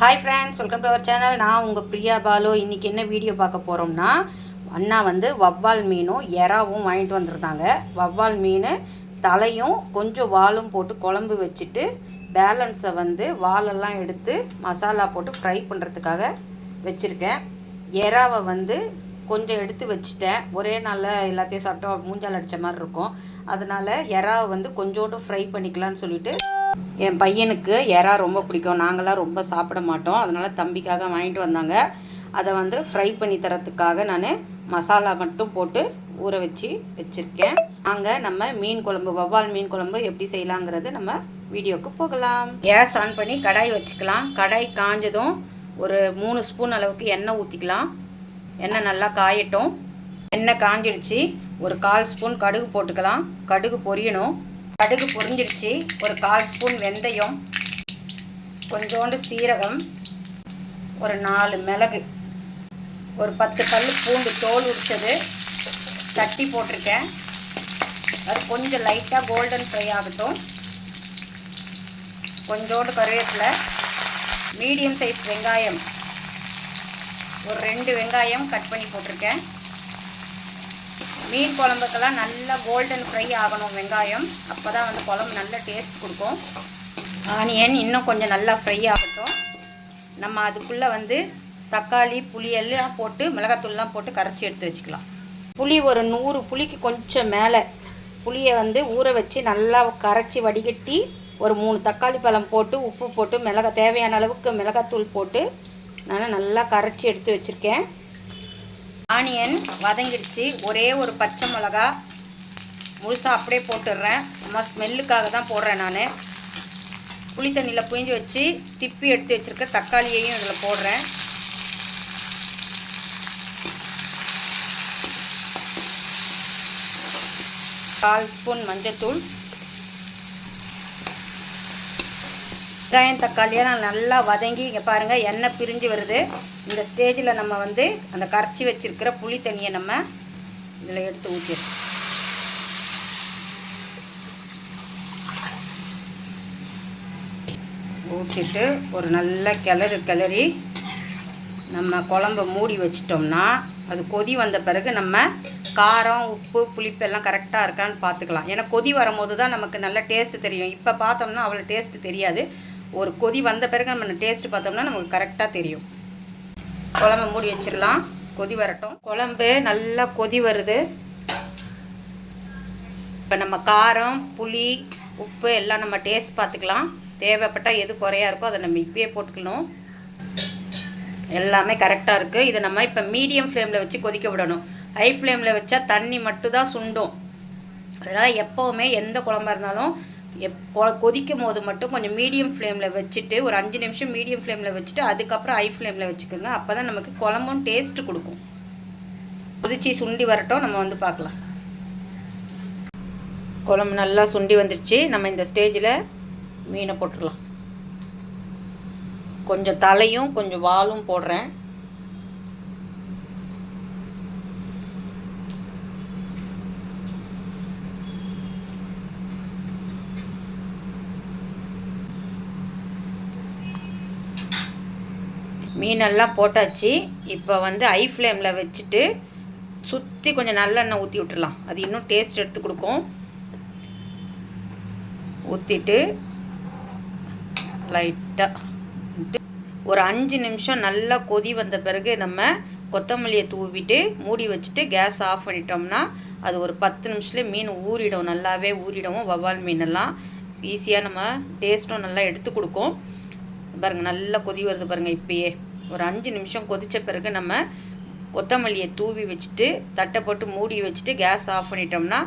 Hi friends welcome to our channel நான் உங்கள் பிரியா பாலு. இன்றைக்கி என்ன வீடியோ பார்க்க போகிறோம்னா அண்ணா வந்து வவ்வால் மீனும் எறாவும் வாங்கிட்டு வந்திருந்தாங்க. வவ்வால் மீன் தலையும் கொஞ்சம் வாலும் போட்டு குழம்பு வச்சுட்டு பேலன்ஸை வந்து வாலெல்லாம் எடுத்து மசாலா போட்டு ஃப்ரை பண்ணுறதுக்காக வச்சுருக்கேன். எறாவை வந்து கொஞ்சம் எடுத்து வச்சுட்டேன். ஒரே நாளில் எல்லாத்தையும் சாப்பிட்டா மூஞ்சால் அடித்த மாதிரி இருக்கும். அதனால் எறாவை வந்து கொஞ்சோண்டு ஃப்ரை பண்ணிக்கலான்னு சொல்லிட்டு என் பையனுக்கு எறா ரொம்ப பிடிக்கும். நாங்களாம் ரொம்ப சாப்பிட மாட்டோம். அதனால் தம்பிக்காக வாங்கிட்டு வந்தாங்க. அதை வந்து ஃப்ரை பண்ணி தரத்துக்காக நான் மசாலா மட்டும் போட்டு ஊற வச்சு வச்சுருக்கேன். அங்கே நம்ம மீன் குழம்பு வவ்வால் மீன் குழம்பு எப்படி செய்யலாங்கிறது நம்ம வீடியோவுக்கு போகலாம். கேஸ் ஆன் பண்ணி கடாய் வச்சுக்கலாம். கடாய் காஞ்சதும் ஒரு மூணு ஸ்பூன் அளவுக்கு எண்ணெய் ஊற்றிக்கலாம் எண்ணெய் நல்லா காயட்டும். எண்ணெய் காஞ்சிடுச்சு. ஒரு கால் ஸ்பூன் கடுகு போட்டுக்கலாம். கடுகு பொரியணும். கடுகு பொரிஞ்சிடுச்சு. ஒரு கால் ஸ்பூன் வெந்தயம் கொஞ்சோண்டு சீரகம் ஒரு நாலு மிளகு ஒரு பத்து பல் பூண்டு தோல் உரித்தது தட்டி போட்டிருக்கேன். அது கொஞ்சம் லைட்டாக கோல்டன் ஃப்ரை ஆகட்டும். கொஞ்சோண்டு கருவேப்பிலை மீடியம் சைஸ் வெங்காயம். ஒரு ரெண்டு வெங்காயம் கட் பண்ணி போட்டிருக்கேன். மீன் குழம்புக்கெல்லாம் நல்லா கோல்டன் ஃப்ரை ஆகணும் வெங்காயம். அப்போ தான் வந்து குழம்பு நல்ல டேஸ்ட் கொடுக்கும். ஆனியன் இன்னும் கொஞ்சம் நல்லா ஃப்ரை ஆகட்டும். நம்ம அதுக்குள்ளே வந்து தக்காளி புளி எல்லாம் போட்டு மிளகாத்தூள்லாம் போட்டு கரைச்சி எடுத்து வச்சுக்கலாம். புளி ஒரு நூறு புளிக்கு கொஞ்சம் மேலே. புளியை வந்து ஊற வச்சு நல்லா கரைச்சி வடிகட்டி ஒரு மூணு தக்காளி பழம் போட்டு உப்பு போட்டு மிளகா தேவையான அளவுக்கு மிளகாத்தூள் போட்டு நான் நல்லா கரைச்சி எடுத்து வச்சுருக்கேன். ஆனியன் வதங்கிடுச்சு ஒரே ஒரு பச்சை மிளகா முழுசாக அப்படியே போட்டுடுறேன். சும்மா ஸ்மெல்லுக்காக தான் போடுறேன் நான். புளி தண்ணியில் புழிஞ்சு வச்சு திப்பி எடுத்து வச்சுருக்க தக்காளியையும் இதில் போடுறேன். கால் ஸ்பூன் மஞ்சத்தூள். வெங்காயம் தக்காளியெல்லாம் நல்லா வதங்கி இங்கே பாருங்கள் எண்ணெய் பிரிஞ்சு வருது. இந்த ஸ்டேஜில் நம்ம வந்து அந்த கரைச்சி வச்சுருக்கிற புளி தண்ணியை நம்ம இதில் எடுத்து ஊற்றிடுறோம் ஊற்றிட்டு ஒரு நல்ல கிளறு கிளறி நம்ம குழம்ப மூடி வச்சிட்டோம்னா அது கொதி வந்த பிறகு நம்ம காரம் உப்பு புளிப்பெல்லாம் கரெக்டாக இருக்கான்னு பார்த்துக்கலாம். ஏன்னா கொதி வரும்போது தான் நமக்கு நல்ல டேஸ்ட்டு தெரியும். இப்போ பார்த்தோம்னா அவ்வளோ டேஸ்ட்டு தெரியாது. ஒரு கொதி வந்த பிறகு நம்ம டேஸ்ட்டு பார்த்தோம்னா நமக்கு கரெக்டாக தெரியும். குழம்பு மூடி வச்சிடலாம். கொதி வரட்டும். குழம்பு நல்லா கொதி வருது. இப்போ நம்ம காரம் புளி உப்பு எல்லாம் நம்ம டேஸ்ட் பார்த்துக்கலாம். தேவைப்பட்டால் எது குறையா இருக்கோ அதை நம்ம இப்பயே போட்டுக்கணும். எல்லாமே கரெக்டாக இருக்குது இதை நம்ம இப்போ மீடியம் ஃப்ளேமில் வச்சு கொதிக்க விடணும். ஹை ஃப்ளேமில் வச்சா தண்ணி மட்டும்தான் சுண்டும். அதனால் எப்போவுமே எந்த குழம்பா இருந்தாலும் எப் கொதிக்கும் போது மட்டும் கொஞ்சம் மீடியம் ஃப்ளேமில் வச்சுட்டு ஒரு அஞ்சு நிமிஷம் மீடியம் ஃப்ளேமில் வச்சுட்டு அதுக்கப்புறம் ஹை ஃப்ளேமில் வச்சுக்கோங்க. அப்போ தான் நமக்கு குழம்பும் டேஸ்ட்டு கொடுக்கும். கொதிச்சு சுண்டி வரட்டும் நம்ம வந்து பார்க்கலாம். குழம்பு நல்லா சுண்டி வந்துடுச்சு நம்ம இந்த ஸ்டேஜில் மீனை போட்டுடலாம். கொஞ்சம் தலையும் கொஞ்சம் வாலும் போடுறேன். மீனெல்லாம் போட்டாச்சு. இப்போ வந்து ஐ ஃப்ளேமில் வச்சுட்டு சுற்றி கொஞ்சம் நல்லெண்ணெய் ஊற்றி விட்டுடலாம் அது இன்னும் டேஸ்ட் எடுத்து கொடுக்கும். ஊற்றிட்டு லைட்டாக ஒரு அஞ்சு நிமிஷம் நல்லா கொதி வந்த பிறகு நம்ம கொத்தமல்லியை தூவிட்டு மூடி வச்சுட்டு கேஸ் ஆஃப் பண்ணிட்டோம்னா அது ஒரு பத்து நிமிஷத்துலேயே மீன் ஊறிடும். நல்லாவே ஊறிடும். வவ்வால் மீனெல்லாம் ஈஸியாக நம்ம டேஸ்ட்டும் நல்லா எடுத்து கொடுக்கும். பாருங்கள் நல்லா கொதி வருது பாருங்கள் இப்பயே. ஒரு அஞ்சு நிமிஷம் கொதித்த பிறகு நம்ம கொத்தமல்லியை தூவி வச்சுட்டு தட்டை போட்டு மூடி வச்சுட்டு கேஸ் ஆஃப் பண்ணிட்டோம்னா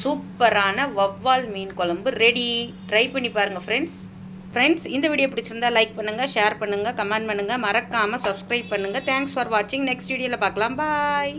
சூப்பரான வவ்வால் மீன் குழம்பு ரெடி ட்ரை பண்ணி பாருங்கள் ஃப்ரெண்ட்ஸ் ஃப்ரெண்ட்ஸ் இந்த வீடியோ பிடிச்சிருந்தா லைக் பண்ணுங்கள் ஷேர் பண்ணுங்கள் கமெண்ட் பண்ணுங்கள் மறக்காமல் சப்ஸ்கிரைப் பண்ணுங்கள் தேங்க்ஸ் ஃபார் வாட்சிங் நெக்ஸ்ட் வீடியோவில் பார்க்கலாம். பாய்